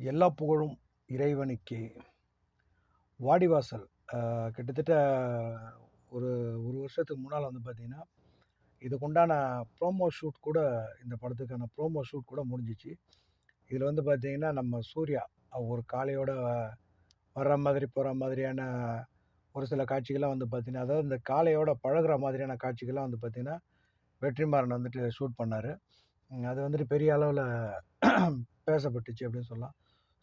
எல்லா புகழும் இறைவனுக்கே. வாடிவாசல் கிட்டத்தட்ட ஒரு ஒரு வருஷத்துக்கு முன்னால் வந்து பார்த்திங்கன்னா இதுக்குண்டான ப்ரோமோ ஷூட் கூட இந்த படத்துக்கான ப்ரோமோ ஷூட் கூட முடிஞ்சிச்சு. இதில் வந்து பார்த்தீங்கன்னா நம்ம சூர்யா ஒரு காளையோட வர்ற மாதிரி போகிற மாதிரியான ஒரு சில காட்சிகள்லாம் வந்து பார்த்தீங்கன்னா அதாவது இந்த காளையோட பழகுற மாதிரியான காட்சிகள்லாம் வந்து பார்த்திங்கன்னா வெற்றிமாறன் வந்துட்டு ஷூட் பண்ணார். அது வந்துட்டு பெரிய அளவில் பேசப்பட்டுச்சு அப்படின்னு சொல்லலாம்.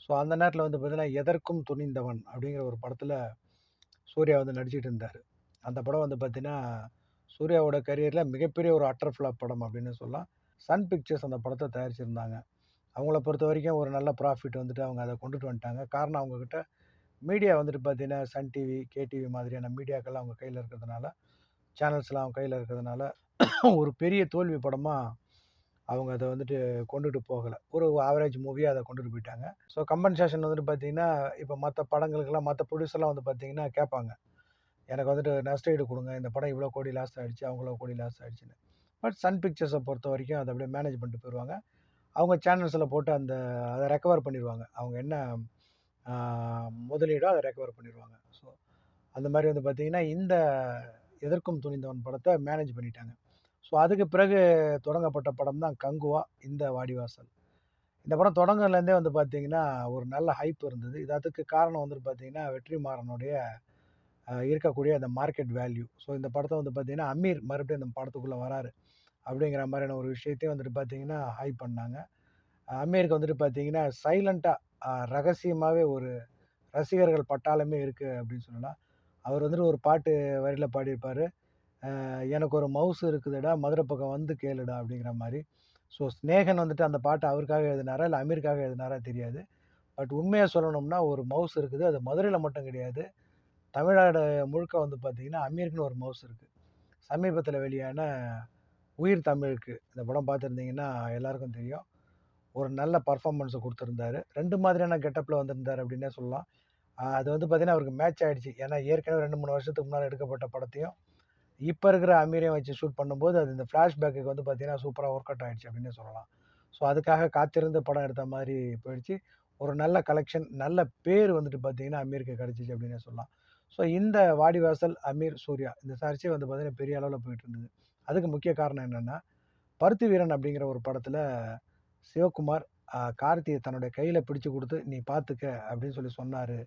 ஸோ அந்த நேரத்தில் வந்து பார்த்தீங்கன்னா எதற்கும் துணிந்தவன் அப்படிங்கிற ஒரு படத்தில் சூர்யா வந்து நடிச்சிட்டு இருந்தார். அந்த படம் வந்து பார்த்தீங்கன்னா சூர்யாவோட கரியரில் மிகப்பெரிய ஒரு அட்டர் ஃப்ளாப் படம் அப்படின்னு சொல்லலாம். சன் பிக்சர்ஸ் அந்த படத்தை தயாரிச்சிருந்தாங்க. அவங்கள பொறுத்த வரைக்கும் ஒரு நல்ல ப்ராஃபிட் வந்துட்டு அவங்க அதை கொண்டுட்டு வந்துட்டாங்க. காரணம் அவங்கக்கிட்ட மீடியா வந்துட்டு பார்த்தீங்கன்னா சன் டிவி கேடிவி மாதிரியான மீடியாக்கள்லாம் அவங்க கையில் இருக்கிறதுனால சேனல்ஸ்லாம் அவங்க கையில் இருக்கிறதுனால ஒரு பெரிய தோல்வி படமாக அவங்க அதை வந்துட்டு கொண்டுட்டு போகலை. ஒரு ஆவரேஜ் மூவியாக அதை கொண்டுட்டு போயிட்டாங்க. ஸோ கம்பன்சேஷன் வந்துட்டு பார்த்தீங்கன்னா இப்போ மற்ற படங்களுக்கெல்லாம் மற்ற ப்ரொடியூசர்லாம் வந்து பார்த்தீங்கன்னா கேட்பாங்க எனக்கு வந்துட்டு நஷ்டஈடு கொடுங்க இந்த படம் இவ்வளோ கோடி லாஸ் ஆகிடுச்சு அவ்வளோ கோடி லாஸ் ஆகிடுச்சுன்னு பட் சன் பிக்சர்ஸை பொறுத்த வரைக்கும் அதை அப்படியே மேனேஜ் பண்ணிட்டு போயிடுவாங்க அவங்க சேனல்ஸில் போட்டு அந்த அதை ரெக்கவர் பண்ணிடுவாங்க அவங்க என்ன முதலீடோ அதை ரெக்கவர் பண்ணிடுவாங்க ஸோ அந்த மாதிரி வந்து பார்த்திங்கன்னா இந்த எதற்கும் துணிந்தவன் படத்தை மேனேஜ் பண்ணிட்டாங்க. ஸோ அதுக்கு பிறகு தொடங்கப்பட்ட படம் தான் கங்குவா இந்த வாடிவாசல். இந்த படம் தொடங்கலேருந்தே வந்து பார்த்தீங்கன்னா ஒரு நல்ல ஹைப் இருந்தது. இது அதுக்கு காரணம் வந்துட்டு பார்த்தீங்கன்னா வெற்றிமாறனுடைய இருக்கக்கூடிய அந்த மார்க்கெட் வேல்யூ ஸோ இந்த படத்தை வந்து பார்த்தீங்கன்னா அமீர் மறுபடியும் இந்த படத்துக்குள்ளே வராரு. அப்படிங்கிற மாதிரியான ஒரு விஷயத்தையும் வந்துட்டு பார்த்திங்கன்னா ஹைப் பண்ணாங்க. அமீருக்கு வந்துட்டு பார்த்திங்கன்னா சைலண்ட்டாக ரகசியமாகவே ஒரு ரசிகர்கள் பட்டாளமே இருக்குது அப்படின்னு சொல்லலாம். அவர் வந்துட்டு ஒரு பாட்டு வரியில் பாடியிருப்பார். எனக்கு ஒரு மவுஸ் இருக்குதுடா மதுரை பக்கம் வந்து கேளுடா அப்படிங்கிற மாதிரி. ஸோ ஸ்னேகன் வந்துட்டு அந்த பாட்டை அவருக்காக எழுதினாரா இல்லை அமீருக்காக எழுதினாரா தெரியாது. பட் உண்மையாக சொல்லணும்னா ஒரு மவுஸ் இருக்குது. அது மதுரையில் மட்டும் கிடையாது. தமிழ்நாடு முழுக்க வந்து பார்த்திங்கன்னா அமீருக்குன்னு ஒரு மவுஸ் இருக்குது சமீபத்தில் வெளியான உயிர் தமிழுக்கு. இந்த படம் பார்த்துருந்தீங்கன்னா எல்லாருக்கும் தெரியும். ஒரு நல்ல பர்ஃபார்மன்ஸை கொடுத்துருந்தாரு. ரெண்டு மாதிரியான கெட்டப்பில் வந்திருந்தார் அப்படின்னே சொல்லலாம். அது வந்து பார்த்தீங்கன்னா அவருக்கு மேட்ச் ஆகிடுச்சு ஏன்னா ஏற்கனவே ரெண்டு மூணு வருஷத்துக்கு முன்னால் எடுக்கப்பட்ட படத்தையும் இப்போ இருக்கிற அமீரையும் வச்சு ஷூட் பண்ணும்போது அது இந்த ஃப்ளாஷ்பேக்கு வந்து பார்த்தீங்கன்னா சூப்பராக ஒர்க் அவுட் ஆயிடுச்சு அப்படின்னு சொல்லலாம். ஸோ அதுக்காக காத்திருந்து படம் எடுத்த மாதிரி போயிடுச்சு. ஒரு நல்ல கலெக்ஷன் நல்ல பேர் வந்துட்டு பார்த்தீங்கன்னா அமீருக்கு கிடச்சிச்சு அப்படின்னு சொல்லலாம். ஸோ இந்த வாடிவாசல் அமீர் சூர்யா இந்த சர்ச்சை வந்து பார்த்தீங்கன்னா பெரிய அளவில் போயிட்டு இருந்தது. அதுக்கு முக்கிய காரணம் என்னென்னா பருத்தி வீரன் அப்படிங்கிற ஒரு படத்தில் சிவகுமார் கார்த்தியை தன்னுடைய கையில் பிடிச்சு கொடுத்து நீ பார்த்துக்க அப்படின்னு சொல்லி சொன்னார்.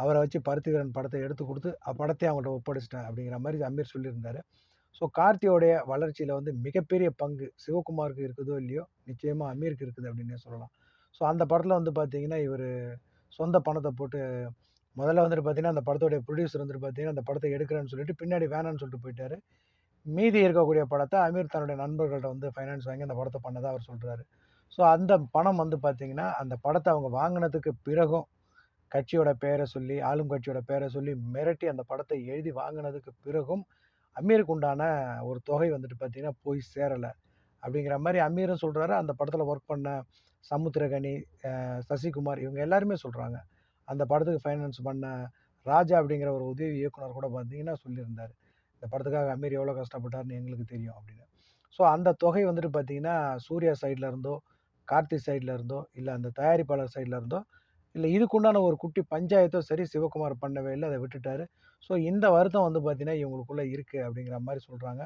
அவரை வச்சு பருத்திவீரன் படத்தை எடுத்து கொடுத்து அப்படத்தையும் அவங்கள்ட்ட ஒப்படைச்சிட்டேன் அப்படிங்கிற மாதிரி அமீர் சொல்லியிருந்தார். ஸோ கார்த்தியோடைய வளர்ச்சியில் வந்து மிகப்பெரிய பங்கு சிவகுமாருக்கு இருக்குதோ இல்லையோ நிச்சயமாக அமீருக்கு இருக்குது அப்படின்னே சொல்லலாம். ஸோ அந்த படத்தில் வந்து பார்த்தீங்கன்னா இவர் சொந்த பணத்தை போட்டு முதல்ல வந்துட்டு பார்த்தீங்கன்னா அந்த படத்தோடைய ப்ரொடியூசர் வந்துட்டு பார்த்தீங்கன்னா அந்த படத்தை எடுக்கிறேன்னு சொல்லிட்டு பின்னாடி வேணான்னு சொல்லிட்டு போயிட்டாரு. மீதி இருக்கக்கூடிய படத்தை அமீர் தன்னுடைய நண்பர்கள்ட்ட வந்து ஃபைனான்ஸ் வாங்கி அந்த படத்தை பண்ணதா அவர் சொல்கிறாரு ஸோ அந்த பணம் வந்து பார்த்தீங்கன்னா அந்த படத்தை அவங்க வாங்கினதுக்கு பிறகும் கட்சியோட பேரை சொல்லி ஆளும் கட்சியோட பேரை சொல்லி மிரட்டி அந்த படத்தை எழுதி வாங்கினதுக்கு பிறகும் அமீருக்கு உண்டான ஒரு தொகை வந்துட்டு பார்த்தீங்கன்னா போய் சேரலை. அப்படிங்கிற மாதிரி அமீரும் சொல்கிறாரு அந்த படத்தில் ஒர்க் பண்ண சமுத்திரகனி சசிகுமார் இவங்க எல்லாருமே சொல்கிறாங்க அந்த படத்துக்கு ஃபைனான்ஸ் பண்ண ராஜா அப்படிங்கிற ஒரு உதவி இயக்குனர் கூட பார்த்தீங்கன்னா சொல்லியிருந்தார். இந்த படத்துக்காக அமீர் எவ்வளோ கஷ்டப்பட்டார்னு எங்களுக்கு தெரியும் அப்படின்னு. ஸோ அந்த தொகை வந்துட்டு பார்த்தீங்கன்னா சூர்யா சைடில் இருந்தோ கார்த்தி சைடில் இருந்தோ இல்லை அந்த தயாரிப்பாளர் சைடில் இருந்தோ இல்லை இதுக்குண்டான ஒரு குட்டி பஞ்சாயத்தோ சரி சிவகுமார் பண்ணவே இல்லை அதை விட்டுட்டாரு. ஸோ இந்த வருத்தம் வந்து பார்த்தீங்கன்னா இவங்களுக்குள்ளே இருக்குது அப்படிங்கிற மாதிரி சொல்கிறாங்க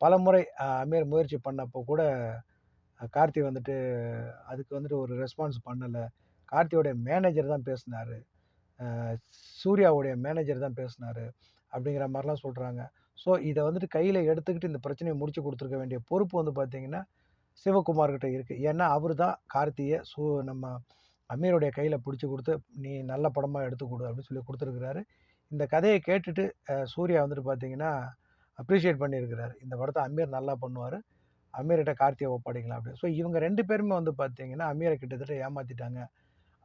பல முறை அமீர் முயற்சி பண்ணப்போ கூட கார்த்தி வந்துட்டு அதுக்கு வந்துட்டு ஒரு ரெஸ்பான்ஸ் பண்ணலை. கார்த்தியோடைய மேனேஜர் தான் பேசினார். சூர்யாவுடைய மேனேஜர் தான் பேசினார் அப்படிங்கிற மாதிரிலாம் சொல்கிறாங்க ஸோ இதை வந்துட்டு கையில் எடுத்துக்கிட்டு இந்த பிரச்சனையை முடிச்சு கொடுத்துருக்க வேண்டிய பொறுப்பு வந்து பார்த்திங்கன்னா சிவகுமார்கிட்ட இருக்குது ஏன்னா அவர் தான் கார்த்தியை சூ நம்ம அமீருடைய கையில் பிடிச்சி கொடுத்து நீ நல்ல படமாக எடுத்து கொடு அப்படின்னு சொல்லி கொடுத்துருக்குறாரு. இந்த கதையை கேட்டுட்டு சூர்யா வந்துட்டு பார்த்தீங்கன்னா அப்ரிஷியேட் பண்ணியிருக்கிறாரு. இந்த படத்தை அமீர் நல்லா பண்ணுவார். அமீர்கிட்ட கார்த்தியை ஒப்படைக்கலாம் அப்படின்னு. ஸோ இவங்க ரெண்டு பேருமே வந்து பார்த்தீங்கன்னா அமீரை கிட்டத்தட்ட ஏமாற்றிட்டாங்க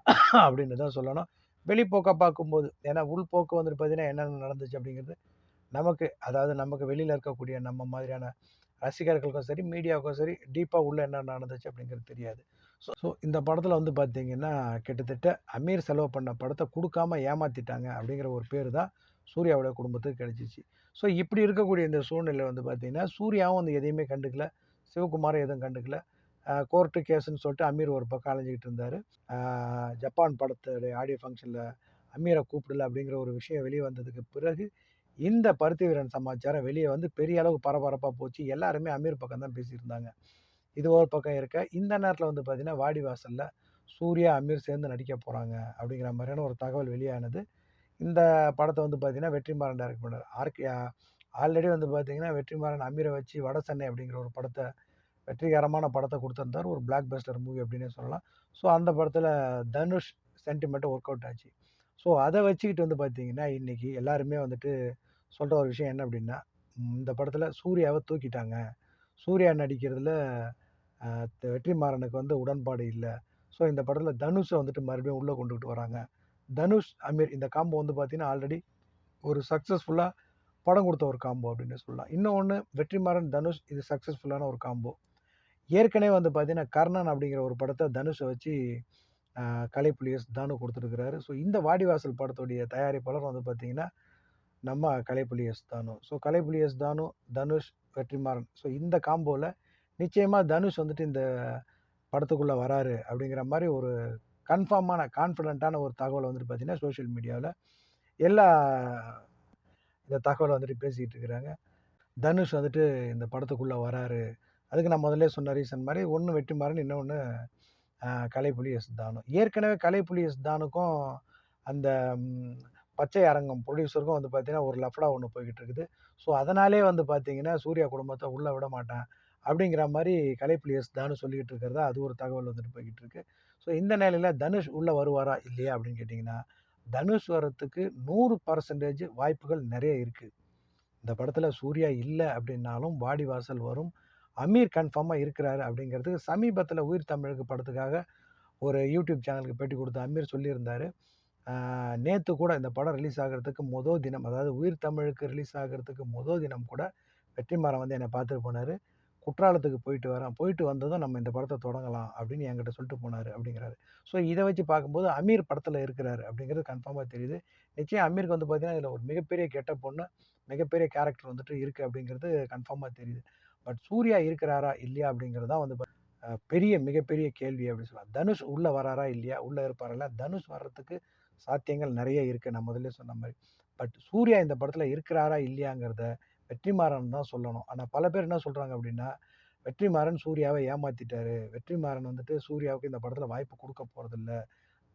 அப்படின்னு தான் சொல்லணும். வெளிப்போக்கை பார்க்கும்போது ஏன்னா உள்போக்கு வந்துட்டு பார்த்தீங்கன்னா என்னென்ன நடந்துச்சு அப்படிங்கிறது நமக்கு அதாவது நமக்கு வெளியில் இருக்கக்கூடிய நம்ம மாதிரியான ரசிகர்களுக்கும் சரி மீடியாவுக்கும் சரி டீப்பாக உள்ளே என்ன நடந்துச்சு அப்படிங்கிறது தெரியாது. ஸோ ஸோ இந்த படத்தில் வந்து பார்த்தீங்கன்னா கிட்டத்தட்ட அமீர் செலவு பண்ண படத்தை கொடுக்காம ஏமாற்றிட்டாங்க அப்படிங்கிற ஒரு பேர் தான் சூர்யாவோட குடும்பத்துக்கு கிடச்சிச்சு. ஸோ இப்படி இருக்கக்கூடிய இந்த சூழ்நிலை வந்து பார்த்திங்கன்னா சூர்யாவும் வந்து எதையுமே கண்டுக்கல சிவகுமாரும் எதுவும் கண்டுக்கல. கோர்ட்டு கேஸுன்னு சொல்லிட்டு அமீர் ஒரு பக்கம் அலைஞ்சிக்கிட்டு இருந்தார். ஜப்பான் படத்துடைய ஆடியோ ஃபங்க்ஷனில் அமீரை கூப்பிடல அப்படிங்கிற ஒரு விஷயம் வெளியே வந்ததுக்கு பிறகு இந்த பருத்தி வீரன் சமாச்சாரம் வெளியே வந்து பெரிய அளவு பரபரப்பாக போச்சு. எல்லாருமே அமீர் பக்கம் தான் பேசியிருந்தாங்க. இது ஒரு பக்கம் இருக்க. இந்த நேரத்தில் வந்து பார்த்திங்கன்னா வாடிவாசலில் சூர்யா அமீர் சேர்ந்து நடிக்க போகிறாங்க அப்படிங்கிற மாதிரியான ஒரு தகவல் வெளியானது. இந்த படத்தை வந்து பார்த்திங்கன்னா வெற்றிமாறன் டேரக்ட் பண்ணார் ஆர்கே ஆல்ரெடி வந்து பார்த்திங்கன்னா வெற்றிமாறன் அமீரை வச்சு வட சென்னை அப்படிங்கிற ஒரு படத்தை வெற்றிகரமான படத்தை கொடுத்துருந்தார். ஒரு பிளாக் பஸ்டர் மூவி அப்படின்னே சொல்லலாம். ஸோ அந்த படத்தில் தனுஷ் சென்டிமெண்ட்டு ஒர்க் அவுட் ஆச்சு. ஸோ அதை வச்சுக்கிட்டு வந்து பார்த்திங்கன்னா இன்றைக்கி எல்லாருமே வந்துட்டு சொல்கிற ஒரு விஷயம் என்ன அப்படின்னா இந்த படத்தில் சூர்யாவை தூக்கிட்டாங்க. சூர்யா நடிக்கிறதுல வெற்றிமாறனுக்கு வந்து உடன்பாடு இல்லை. ஸோ இந்த படத்தில் தனுஷை வந்துட்டு மறுபடியும் உள்ளே கொண்டுகிட்டு வராங்க. தனுஷ் அமீர் இந்த காம்போ வந்து பார்த்திங்கன்னா ஆல்ரெடி ஒரு சக்ஸஸ்ஃபுல்லாக படம் கொடுத்த ஒரு காம்போ அப்படின்னு சொல்லலாம். இன்னொன்று வெற்றிமாறன் தனுஷ் இது சக்ஸஸ்ஃபுல்லான ஒரு காம்போ ஏற்கனவே வந்து பார்த்தீங்கன்னா கர்ணன் அப்படிங்கிற ஒரு படத்தை தனுஷை வச்சு கலைப்புலியஸ் தானு கொடுத்துருக்கிறாரு. ஸோ இந்த வாடிவாசல் படத்துடைய தயாரிப்பாளர் வந்து பார்த்திங்கன்னா நம்ம கலைப்புலியஸ் தானு. ஸோ கலைப்புலியஸ் தானு தனுஷ் வெற்றிமாறன். ஸோ இந்த காம்போவில் நிச்சயமாக தனுஷ் வந்துட்டு இந்த படத்துக்குள்ளே வராரு அப்படிங்கிற மாதிரி ஒரு கன்ஃபார்மான கான்ஃபிடண்ட்டான ஒரு தகவல் வந்துட்டு பார்த்திங்கன்னா சோஷியல் மீடியாவில் எல்லா இந்த தகவலை வந்துட்டு பேசிக்கிட்டு இருக்கிறாங்க. தனுஷ் வந்துட்டு இந்த படத்துக்குள்ளே வராரு. அதுக்கு நான் முதல்ல சொன்ன ரீசன் மாதிரி ஒன்று வெற்றிமாறன் இன்னொன்று கலைப்புலி எஸ் தானு ஏற்கனவே கலைப்புலி எஸ் தானுக்கும் அந்த பச்சை அரங்கம் ப்ரொடியூசருக்கும் வந்து பார்த்தீங்கன்னா ஒரு லஃப்டா ஒன்று போய்கிட்டு இருக்குது. ஸோ அதனாலே வந்து பார்த்தீங்கன்னா சூர்யா குடும்பத்தை உள்ளே விட மாட்டேன். அப்படிங்கிற மாதிரி கலை எஸ் தானு சொல்லிக்கிட்டு இருக்கிறதா அது ஒரு தகவல் வந்துட்டு போய்கிட்டு இருக்கு ஸோ இந்த நிலையில் தனுஷ் உள்ளே வருவாரா? இல்லையா? அப்படின்னு கேட்டிங்கன்னா தனுஷ் வரத்துக்கு நூறு பர்சன்டேஜ் வாய்ப்புகள் நிறைய இருக்குது இந்த படத்தில் சூர்யா இல்லை அப்படின்னாலும் வாடி வாசல் வரும். அமீர் கன்ஃபார்மாக இருக்கிறாரு அப்படிங்கிறதுக்கு சமீபத்தில் உயிர் தமிழுக்கு படத்துக்காக ஒரு யூடியூப் சேனலுக்கு பேட்டி கொடுத்த அமீர் சொல்லியிருந்தார். நேற்று கூட இந்த படம் ரிலீஸ் ஆகிறதுக்கு மொதல் தினம் அதாவது உயிர் தமிழுக்கு ரிலீஸ் ஆகிறதுக்கு மொதல் தினம் கூட வெற்றிமாறன் வந்து என்னை பார்த்துட்டு போனார். குற்றாலத்துக்கு போயிட்டு வரேன். போயிட்டு வந்ததும் நம்ம இந்த படத்தை தொடங்கலாம் அப்படின்னு என்கிட்ட சொல்லிட்டு போனார் அப்படிங்கிறாரு. ஸோ இதை வச்சு பார்க்கும்போது அமீர் படத்தில் இருக்கிறாரு அப்படிங்கிறது கன்ஃபார்மாக தெரியுது. நிச்சயம் அமீருக்கு வந்து பார்த்தீங்கன்னா இதில் ஒரு மிகப்பெரிய கெட்ட பொண்ணு மிகப்பெரிய கேரக்டர் வந்துட்டு இருக்குது அப்படிங்கிறது கன்ஃபார்மாக தெரியுது. பட் சூர்யா இருக்கிறாரா இல்லையா அப்படிங்கிறது தான் வந்து பெரிய மிகப்பெரிய கேள்வி அப்படின்னு சொல்லலாம். தனுஷ் உள்ளே வராரா இல்லையா? உள்ளே இருப்பாரா தனுஷ் வர்றதுக்கு சாத்தியங்கள் நிறைய இருக்குது நான் முதல்ல சொன்ன மாதிரி. பட் சூர்யா இந்த படத்தில் இருக்கிறாரா இல்லையாங்கிறத வெற்றிமாறன் தான் சொல்லணும். ஆனால் பல பேர் என்ன சொல்கிறாங்க அப்படின்னா வெற்றிமாறன் சூர்யாவை ஏமாற்றிட்டாரு வெற்றிமாறன் வந்துட்டு சூர்யாவுக்கு இந்த படத்தில் வாய்ப்பு கொடுக்க போகிறதில்ல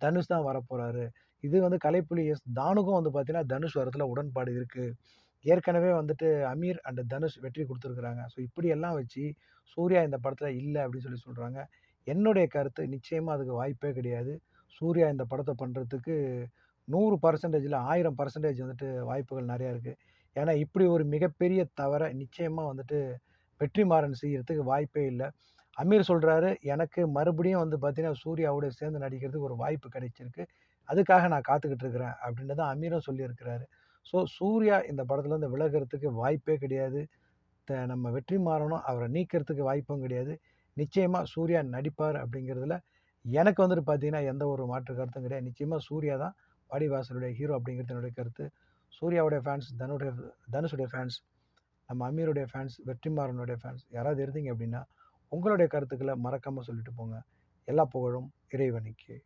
தனுஷ் தான் வரப்போகிறாரு இது வந்து கலைப்புலி எஸ் தானுக்கும் வந்து பார்த்தீங்கன்னா தனுஷ் வரத்தில் உடன்பாடு இருக்குது ஏற்கனவே வந்துட்டு அமீர் அண்ட் தனுஷ் வெற்றி கொடுத்துருக்குறாங்க. ஸோ இப்படியெல்லாம் வச்சு சூர்யா இந்த படத்தில் இல்லை அப்படின்னு சொல்லி சொல்கிறாங்க என்னுடைய கருத்து நிச்சயமாக அதுக்கு வாய்ப்பே கிடையாது. சூர்யா இந்த படத்தை பண்ணுறதுக்கு நூறு பர்சன்டேஜில் ஆயிரம் பர்சன்டேஜ் வந்துட்டு வாய்ப்புகள் நிறையா இருக்குது ஏன்னா இப்படி ஒரு மிகப்பெரிய தவறை நிச்சயமாக வந்துட்டு வெற்றிமாறன் செய்கிறதுக்கு வாய்ப்பே இல்லை. அமீர் சொல்கிறாரு எனக்கு மறுபடியும் வந்து பார்த்தீங்கன்னா சூர்யாவோட சேர்ந்து நடிக்கிறதுக்கு ஒரு வாய்ப்பு கிடைச்சிருக்கு. அதுக்காக நான் காத்துக்கிட்டு இருக்கிறேன். அப்படின்னு தான் அமீரும் சொல்லியிருக்கிறாரு. ஸோ சூர்யா இந்த படத்துலேருந்து விலகிறதுக்கு வாய்ப்பே கிடையாது. த நம்ம வெற்றி மாறணும் அவரை நீக்கிறதுக்கு வாய்ப்பும் கிடையாது. நிச்சயமாக சூர்யா நடிப்பார் அப்படிங்கிறதுல எனக்கு வந்துட்டு பார்த்தீங்கன்னா எந்த ஒரு மாற்று கருத்தும் கிடையாது. நிச்சயமாக சூர்யா தான் வாடிவாசலுடைய ஹீரோ அப்படிங்கிறது என்னுடைய கருத்து. சூர்யாவுடைய ஃபேன்ஸ் தனுடைய தனுஷுடைய ஃபேன்ஸ் நம்ம அமீருடைய ஃபேன்ஸ் வெற்றிமாறனுடைய ஃபேன்ஸ் யாராவது இருந்தீங்க அப்படின்னா உங்களுடைய கருத்துக்களை மறக்காமல் சொல்லிட்டு போங்க. எல்லா புகழும் இறைவனுக்கு.